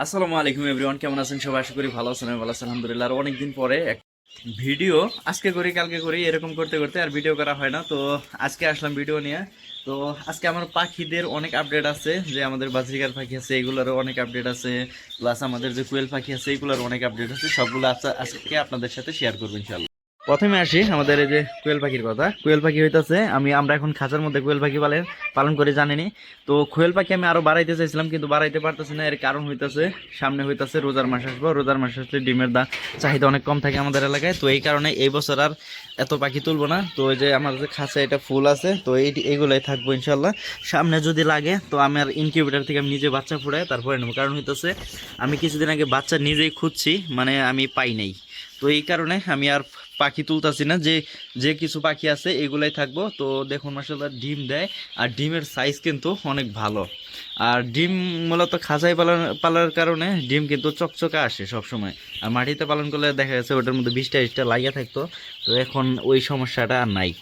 আসসালামু আলাইকুম এভরিওয়ান, কেমন আছেন সবাই? আশা করি ভালো আছেন ভালো আছেন আলহামদুলিল্লাহ। আর অনেকদিন পরে এক ভিডিও, আজকে করি, কালকে করি, এরকম করতে করতে আর ভিডিও করা হয় না। তো আজকে আসলাম ভিডিও নিয়ে। তো আজকে আমার পাখিদের অনেক আপডেট আছে, যে আমাদের বাজরিকার পাখি আছে, এগুলোরও অনেক আপডেট আছে প্লাস আমাদের যে কুয়েল পাখি আছে এগুলোর অনেক আপডেট আছে। সবগুলো আজকে- আজকে আপনাদের সাথে শেয়ার করব ইনশাল্লাহ প্রথমে আসি আমাদের এই যে কোয়েল পাখির কথা। কোয়েল পাখি হইতেছে, আমি, আমরা এখন খাঁচার মধ্যে কোয়েল পাখি পালন পালন করে, জানিনি। তো কোয়েল পাখি আমি আরও বাড়াইতে চাইছিলাম, কিন্তু বাড়াইতে পারতেছি না, এর কারণ হইতেছে, সামনে হইতেছে রোজার মাস আসব। রোজার মাস আসলে ডিমের দাম চাহিদা অনেক কম থাকে আমাদের এলাকায়। তো এই কারণে এই বছর আর এত পাখি তুলবো না। তো ওই যে আমার যে খাঁচা, এটা ফুল আছে, তো এই এইগুলাই থাকব ইনশাল্লাহ সামনে যদি লাগে, তো আমি আর ইনকিউবেটার থেকে আমি নিজে বাচ্চা ফুড়াই তারপরে নেব। কারণ হইতেছে, আমি কিছুদিন আগে বাচ্চা নিজেই খুঁজছি মানে আমি পাই নাই। তো এই কারণে আমি আর পাখি তুলতাছি না, যে যে কিছু পাখি আছে এগুলাই থাকব। তো দেখুন মাসাল্লাহ ডিম দেয়। আর ডিমের সাইজ কিন্তু অনেক ভালো। আর ডিম মূলত খাঁচায় পালন পালার কারণে ডিম কিন্তু চকচকে আসে সব সময় আর মাটিতে পালন করলে দেখা যাচ্ছে ওটার মধ্যে বিশটা ইশটা লাগিয়ে থাকতো। তো এখন ওই সমস্যাটা আর নাই।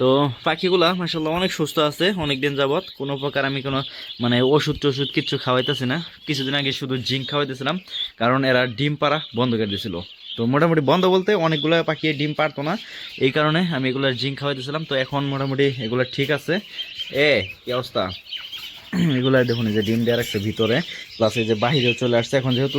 তো পাখিগুলা মাসাল্লাহ অনেক সুস্থ আছে অনেক দিন যাবৎ। কোনো প্রকার আমি কোনো মানে ওষুধ টষুধ কিচ্ছু খাওয়াইতেছি না। কিছুদিন আগে শুধু জিঙ্ক খাওয়াইতেছিলাম, কারণ এরা ডিম পাড়া বন্ধ করে দিয়েছিল তো মোটামুটি বন্ধ বলতে অনেকগুলো পাখি ডিম পারতো না। এই কারণে আমি এগুলোর জিঙ্ক খাওয়াইতেছিলাম। তো এখন মোটামুটি এগুলো ঠিক আছে। এ, কি অবস্থা? এগুলো দেখুন, এই যে ডিম দেওয়া রাখছে ভিতরে। প্লাস এই যে বাহিরেও চলে আসছে। এখন যেহেতু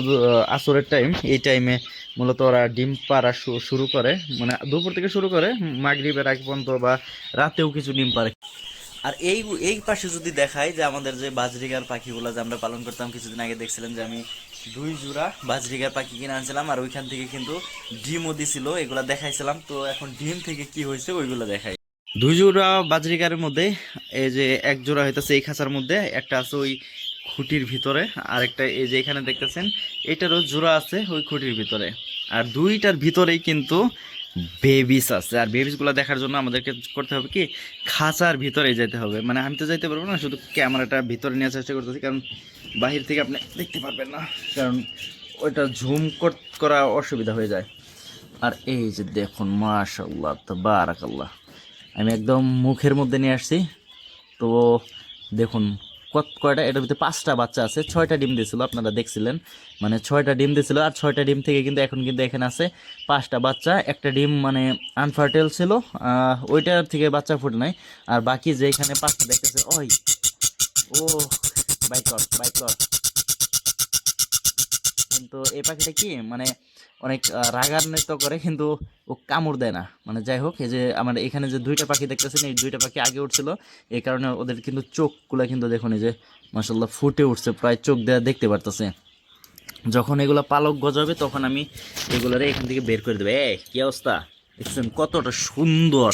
আসরের টাইম এই টাইমে মূলত ওরা ডিম পাড়া শুরু করে। মানে দুপুর থেকে শুরু করে মাগরিবের আগ পর্যন্ত বা রাতেও কিছু ডিম পারে আর এই এই পাশে যদি দেখাই যে আমাদের যে বাজরিগার পাখিগুলো যে আমরা পালন করতাম কিছুদিন আগে, দেখছিলেন যে আমি দুই জোড়া বাজরিগার পাখি কিনে আনছিলাম, আর ওইখান থেকে কিন্তু ডিমও দিছিল, এগুলা দেখাইছিলাম। তো এখন ডিম থেকে কি হয়েছে, ওইগুলো দেখাই। দুই জোড়া বাজরিগারের মধ্যে, এই যে এক জোড়া হইতেছে এই খাঁচার মধ্যে, একটা আছে ওই খুঁটির ভিতরে আর একটা এই যে এখানে দেখতেছেন, এটারও জোড়া আছে ওই খুঁটির ভিতরে। আর দুইটার ভিতরেই কিন্তু বেবিস আছে। আর বেবিসগুলো দেখার জন্য আমাদেরকে করতে হবে কি, খাঁচার ভিতরে যেতে হবে। মানে আমি তো যাইতে পারব না, শুধু ক্যামেরাটা ভিতরে নেওয়ার চেষ্টা করতেছি, কারণ বাহির থেকে আপনি দেখতে পারবেন না। কারণ ওইটা ঝুম করা অসুবিধা হয়ে যায়। আর এই যে দেখুন মাশাল্লাহ তো বারাকাল্লাহ আমি একদম মুখের মধ্যে নিয়ে আসছি। তো দেখুন, কত কয়টা, এটার ভিতরে পাঁচটা বাচ্চা আছে। ছয়টা ডিম দিয়েছিল, আপনারা দেখছিলেন। মানে ছয়টা ডিম দিয়েছিল, আর ছয়টা ডিম থেকে কিন্তু এখন কিন্তু এখানে আছে পাঁচটা বাচ্চা। একটা ডিম মানে আনফার্টেল ছিল ওইটার থেকে বাচ্চা ফুটে নাই। আর বাকি যে এখানে পাঁচটা দেখতেছে, ওই ও বাইকর বাইকর কিন্তু এই পাখিটা কি মানে অনেক রাগান্বিত করে, কিন্তু ও কামড় দেয় না। মানে যাই হোক, এই যে আমার এখানে যে দুইটা পাখি দেখতেছেন, এই দুইটা পাখি আগে উঠছিল। এই কারণে ওদের কিন্তু চোখগুলো কিন্তু দেখুন যে মাসাল্লাহ ফুটে উঠছে, প্রায় চোখ দেওয়া দেখতে পারতেছে। যখন এগুলো পালক গজাবে, তখন আমি এগুলোরে এখান থেকে বের করে দেবো। এই, কি অবস্থা? দেখছেন কতটা সুন্দর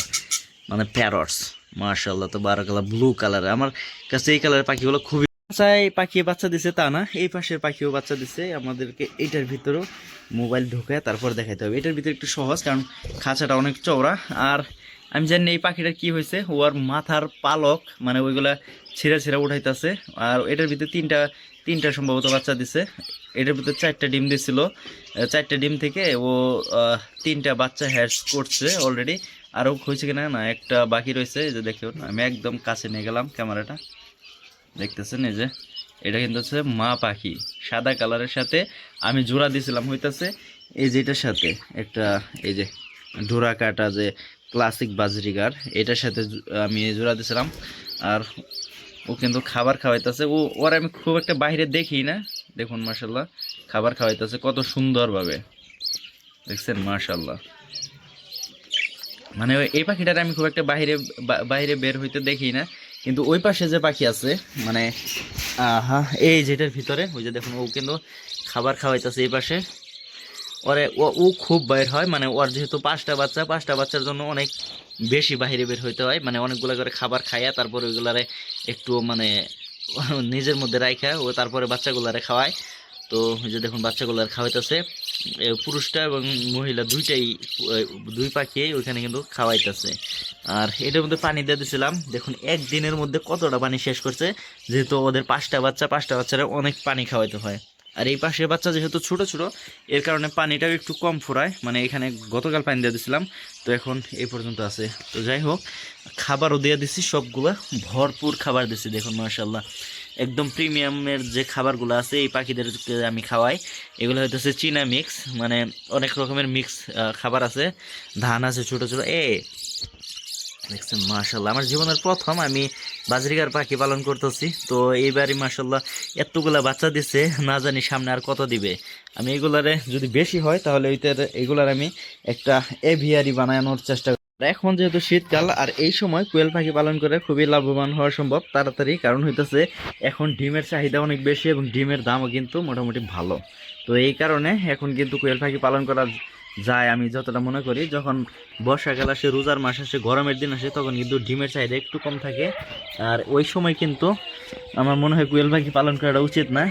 মানে প্যারটস। মার্শাল্লাহ তো বারাকাল্লাহ ব্লু কালার আমার কাছে এই কালারের পাখিগুলো খুবই চাই পাখি বাচ্চা দিছে তা না, এই পাশের পাখিও বাচ্চা দিছে, আমাদেরকে এটার ভিতরেও মোবাইল ঢুকে তারপর দেখাইতে হবে। এটার ভিতরে একটু সহজ, কারণ খাঁচাটা অনেক চওড়া, আর আমি জানি এই পাখিটার কি হয়েছে ওর মাথার পালক মানে ওইগুলা ছিঁড়া ছিঁড়া উঠাইতেছে, আর এটার ভিতরে তিনটা তিনটা সম্ভবত বাচ্চা দিছে। এটার ভিতরে চারটা ডিম দিছিল চারটা ডিম থেকে ও তিনটা বাচ্চা হ্যাশ করছে অলরেডি আরও হয়েছে কিনা না, একটা বাকি রয়েছে যে দেখুন আমি একদম কাছে নিয়ে গেলাম ক্যামেরাটা। দেখতেছেন এই যে, এটা কিন্তু হচ্ছে মা পাখি, সাদা কালারের সাথে আমি জোড়া দিয়েছিলাম হইতাছে এই যেটার সাথে একটা, এই যে ডোরা কাটা যে ক্লাসিক বাজরিগার, এটার সাথে আমি জোড়া দিয়েছিলাম আর ও কিন্তু খাবার খাওয়াইতেছে, ও, ওর আমি খুব একটা বাইরে দেখি না। দেখুন মার্শাল্লাহ খাবার খাওয়াইতেছে কত সুন্দরভাবে। দেখছেন মার্শাল্লাহ মানে এই পাখিটার আমি খুব একটা বাইরে বাইরে বের হইতে দেখি না। কিন্তু ওই পাশে যে পাখি আছে মানে আহা, এই যেটার ভিতরে, ওই যে দেখুন, ও কিন্তু খাবার খাওয়াইতেছে এই পাশে। ওরে, ও খুব বাইর হয় মানে ওর যেহেতু পাঁচটা বাচ্চা, পাঁচটা বাচ্চার জন্য অনেক বেশি বাইরে বের হইতে হয়। মানে অনেকগুলো করে খাবার খাইয়া তারপরে ওইগুলারে একটু মানে নিজের মধ্যে রাইখা, ও তারপরে বাচ্চাগুলারে খাওয়ায়। তো ওই যে দেখুন, বাচ্চাগুলার খাওয়াইতেছে। পুরুষটা এবং মহিলা দুইটাই দুই পাখি ওইখানে কিন্তু খাওয়াইতেছে। আর এটার মধ্যে পানি দিয়ে দিয়েছিলাম দেখুন, একদিনের মধ্যে কতটা পানি শেষ করছে, যেহেতু ওদের পাঁচটা বাচ্চা, পাঁচটা বাচ্চারা অনেক পানি খাওয়াইতে হয়। আর এই পাশের বাচ্চা যেহেতু ছোট ছোট, এর কারণে পানিটাও একটু কম ফুরায়। মানে এখানে গতকাল পানি দিয়ে দিয়েছিলাম তো এখন এই পর্যন্ত আছে। তো যাই হোক, খাবারও দিয়ে দিছি, সবগুলা ভরপুর খাবার দিছি, দেখুন মার্শাল্লাহ একদম প্রিমিয়ামের যে খাবারগুলো আছে, এই পাখিদেরকে আমি খাওয়াই। এগুলো হইতেছে চীনা মিক্স মানে অনেক রকমের মিক্স খাবার আছে। ধান আছে ছোট ছোট। এ, দেখছেন মাশাল্লাহ আমার জীবনের প্রথম আমি বাজরিকার পাখি পালন করতেছি। তো এইবারই মাশাল্লাহ এতগুলা বাচ্চা দিচ্ছে না জানি সামনে আর কত দিবে। আমি এগুলারে যদি বেশি হয়, তাহলে ওইটার, এগুলার আমি একটা এভিয়ারি বানানোর চেষ্টা এখন যেহেতু শীতকাল, আর এই সময় কোয়েল পাখি পালন করে খুবই লাভবান হওয়া সম্ভব তাড়াতাড়ি। কারণ হইতেছে, এখন ডিমের চাহিদা অনেক বেশি এবং ডিমের দামও কিন্তু মোটামুটি ভালো। তো এই কারণে এখন কিন্তু কোয়েল পাখি পালন করা যায় আমি যতটা মনে করি। যখন বর্ষাকাল আসে, রোজার মাস আসে, গরমের দিন আসে, তখন কিন্তু ডিমের চাহিদা একটু কম থাকে। আর ওই সময় কিন্তু আমার মনে হয় কোয়েল পাখি পালন করাটা উচিত না।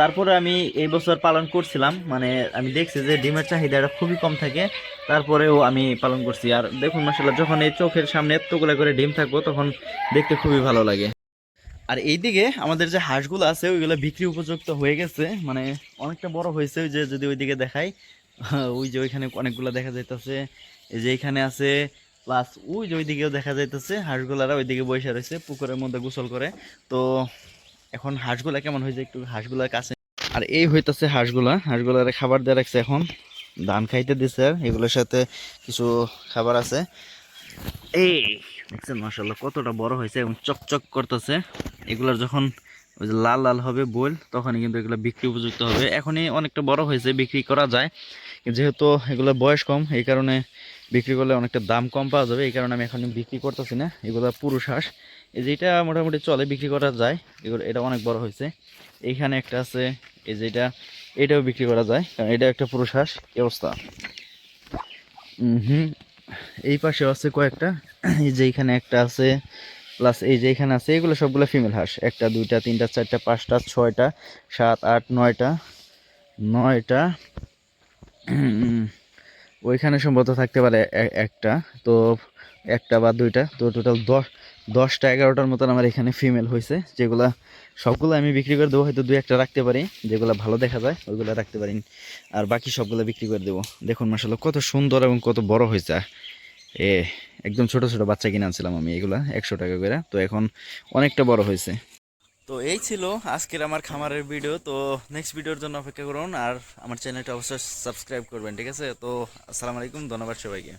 তারপরে আমি এই বছর পালন করছিলাম মানে আমি দেখছি যে ডিমের চাহিদাটা খুবই কম থাকে, তারপরেও আমি পালন করছি। আর দেখুন মাসাল্লাহ যখন এই চোখের সামনে এতগুলো করে ডিম থাকব, তখন দেখতে খুবই ভালো লাগে। আর এইদিকে আমাদের যে হাঁসগুলো আছে, ওইগুলো বিক্রি উপযুক্ত হয়ে গেছে মানে অনেকটা বড় হয়েছে, ওই যে যদি ওইদিকে দেখাই, ওই যে ওইখানে অনেকগুলো দেখা যাইতেছে, এই যে এখানে আছে, প্লাস ওই যে ওইদিকেও দেখা যাইতেছে, হাঁসগুলারা ওইদিকে বসে রয়েছে, পুকুরের মধ্যে গোসল করে। তো এখন হাঁসগুলা কেমন হয়েছে? একটু হাঁসগুলার কাছে। আর এই হইতেছে হাঁসগুলা। হাঁসগুলার খাবার দিয়ে রাখছে এখন। ধান খাইতে দিছে। এগুলোর সাথে কিছু খাবার আছে। এই দেখছেন মাসাল্লাহ কতটা বড় হয়েছে এবং চকচক করতেছে। এগুলার যখন ওই যে লাল লাল হবে বইল, তখনই কিন্তু এগুলো বিক্রি উপযুক্ত হবে। এখনই অনেকটা বড় হয়েছে, বিক্রি করা যায়। যেহেতু এগুলো বয়স কম, এই কারণে বিক্রি করলে অনেকটা দাম কম পাওয়া যাবে। এই কারণে আমি এখন বিক্রি করতেছি না। এগুলো পুরুষ হাঁস। এই যে এটা মোটামুটি চলে, বিক্রি করা যায়। এগুলো এটা অনেক বড় হয়েছে। এইখানে একটা আছে, এই যে এটা এটাও বিক্রি করা যায়, কারণ এটা একটা পুরুষ হাঁস অবস্থা। হুম। এই পাশে আছে কয়েকটা, এই যে এখানে একটা আছে, প্লাস এই যে এখানে আছে, এগুলো সবগুলো ফিমেল হাঁস। একটা, দুইটা, তিনটা, চারটা, পাঁচটা, ছয়টা, সাত, আট, নয়টা নয়টা ওইখানে সম্ভবত থাকতে পারে একটা, তো একটা বা দুইটা, তো টোটাল দশ, দশটা এগারোটার মতন আমার এখানে ফিমেল হয়েছে যেগুলা সবগুলো আমি বিক্রি করে দেবো, হয়তো দুই একটা রাখতে পারি, যেগুলো ভালো দেখা যায়, ওইগুলো রাখতে পারি, আর বাকি সবগুলো বিক্রি করে দেবো। দেখুন মাসাল্লাহ কত সুন্দর এবং কত বড় হয়েছে এ, একদম ছোট ছোট বাচ্চা কিনে আনছিলাম আমি এগুলা, একশো টাকা করে, তো এখন অনেকটা বড় হয়েছে তো এই ছিল আজকের আমার খামারের ভিডিও তো নেক্সট ভিডিওর জন্য অপেক্ষা করুন আর আমার চ্যানেলটা অবশ্যই সাবস্ক্রাইব করবেন, ঠিক আছে? তো আসসালামু আলাইকুম, ধন্যবাদ সবাইকে।